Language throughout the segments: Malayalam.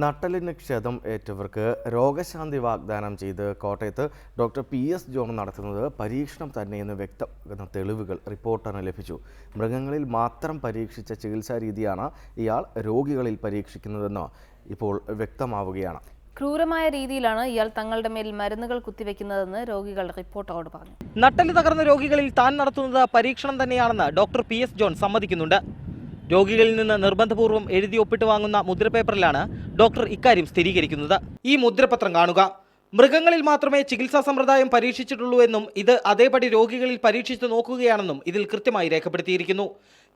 നട്ടലിന് ക്ഷതം ഏറ്റവർക്ക് രോഗശാന്തി വാഗ്ദാനം ചെയ്ത് കോട്ടയത്ത് ഡോക്ടർ പി എസ് ജോൺ നടത്തുന്നത് പരീക്ഷണം തന്നെയെന്ന് വ്യക്തമാക്കുന്ന തെളിവുകൾ റിപ്പോർട്ടറിന് ലഭിച്ചു. മൃഗങ്ങളിൽ മാത്രം പരീക്ഷിച്ച ചികിത്സാ രീതിയാണ് ഇയാൾ രോഗികളിൽ പരീക്ഷിക്കുന്നതെന്ന് ഇപ്പോൾ വ്യക്തമാവുകയാണ്. ക്രൂരമായ രീതിയിലാണ് ഇയാൾ തങ്ങളുടെ മേൽ മരുന്നുകൾ കുത്തിവെക്കുന്നതെന്ന് രോഗികൾ റിപ്പോർട്ടോട് പറഞ്ഞു. നട്ടൽ തകർന്ന രോഗികളിൽ താൻ നടത്തുന്നത് പരീക്ഷണം തന്നെയാണെന്ന് ഡോക്ടർ പി എസ് ജോൺ സമ്മതിക്കുന്നുണ്ട്. രോഗികളിൽ നിന്ന് നിർബന്ധപൂർവം എഴുതി ഒപ്പിട്ട് വാങ്ങുന്ന മുദ്രപേപ്പറിലാണ് ഡോക്ടർ ഇക്കാര്യം സ്ഥിരീകരിക്കുന്നത്. ഈ മുദ്രപത്രം കാണുക. മൃഗങ്ങളിൽ മാത്രമേ ചികിത്സാ സമ്പ്രദായം പരീക്ഷിച്ചിട്ടുള്ളൂ എന്നും ഇത് അതേപടി രോഗികളിൽ പരീക്ഷിച്ചു നോക്കുകയാണെന്നും ഇതിൽ കൃത്യമായി രേഖപ്പെടുത്തിയിരിക്കുന്നു.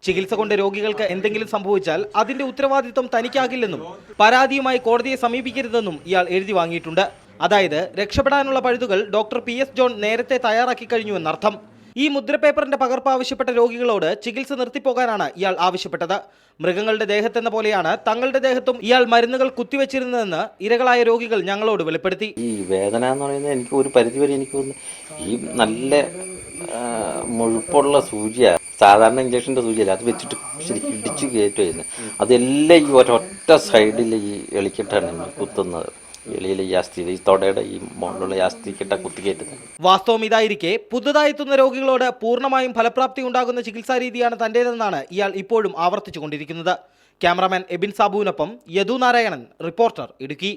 ചികിത്സ കൊണ്ട് രോഗികൾക്ക് എന്തെങ്കിലും സംഭവിച്ചാൽ അതിന്റെ ഉത്തരവാദിത്വം തനിക്കാകില്ലെന്നും പരാതിയുമായി കോടതിയെ സമീപിക്കരുതെന്നും ഇയാൾ എഴുതി വാങ്ങിയിട്ടുണ്ട്. അതായത് രക്ഷപ്പെടാനുള്ള പഴുതുകൾ ഡോക്ടർ പി എസ് ജോൺ നേരത്തെ തയ്യാറാക്കി കഴിഞ്ഞുവെന്നർത്ഥം ഈ മുദ്രപേപ്പറിന്റെ പകർപ്പ് ആവശ്യപ്പെട്ട രോഗികളോട് ചികിത്സ നിർത്തിപ്പോകാനാണ് ഇയാൾ ആവശ്യപ്പെട്ടത്. മൃഗങ്ങളുടെ ദേഹത്തെന്ന പോലെയാണ് തങ്ങളുടെ ദേഹത്തും ഇയാൾ മരുന്നുകൾ കുത്തിവെച്ചിരുന്നതെന്ന് ഇരകളായ രോഗികൾ ഞങ്ങളോട് വെളിപ്പെടുത്തി. ഈ വേദന എന്ന് പറയുന്നത് എനിക്ക് ഒരു പരിധിവരെ എനിക്ക് ഈ നല്ല മുഴുപ്പുള്ള സൂചിയാണ് സാധാരണ ഇഞ്ചക്ഷന്റെ സൂചിയല്ല. അത് വെച്ചിട്ട് ശരിക്കും ഇടിച്ച് കയറ്റുമായിരുന്നു അതെല്ലാം ഈ ഒരൊറ്റ സൈഡിൽ ഈ എളിക്കിട്ടാണ് കുത്തുന്നത്. ഈ വാസ്തവം ഇതായിരിക്കെ പുതുതായി എത്തുന്ന രോഗികളോട് പൂർണമായും ഫലപ്രാപ്തി ഉണ്ടാകുന്ന ചികിത്സാ രീതിയാണ് തന്റേതെന്നാണ് ഇയാൾ ഇപ്പോഴും ആവർത്തിച്ചുകൊണ്ടിരിക്കുന്നത്. ക്യാമറാമാൻ എബിൻ സാബുവിനൊപ്പം യദു നാരായണൻ റിപ്പോർട്ടർ ഇടുക്കി.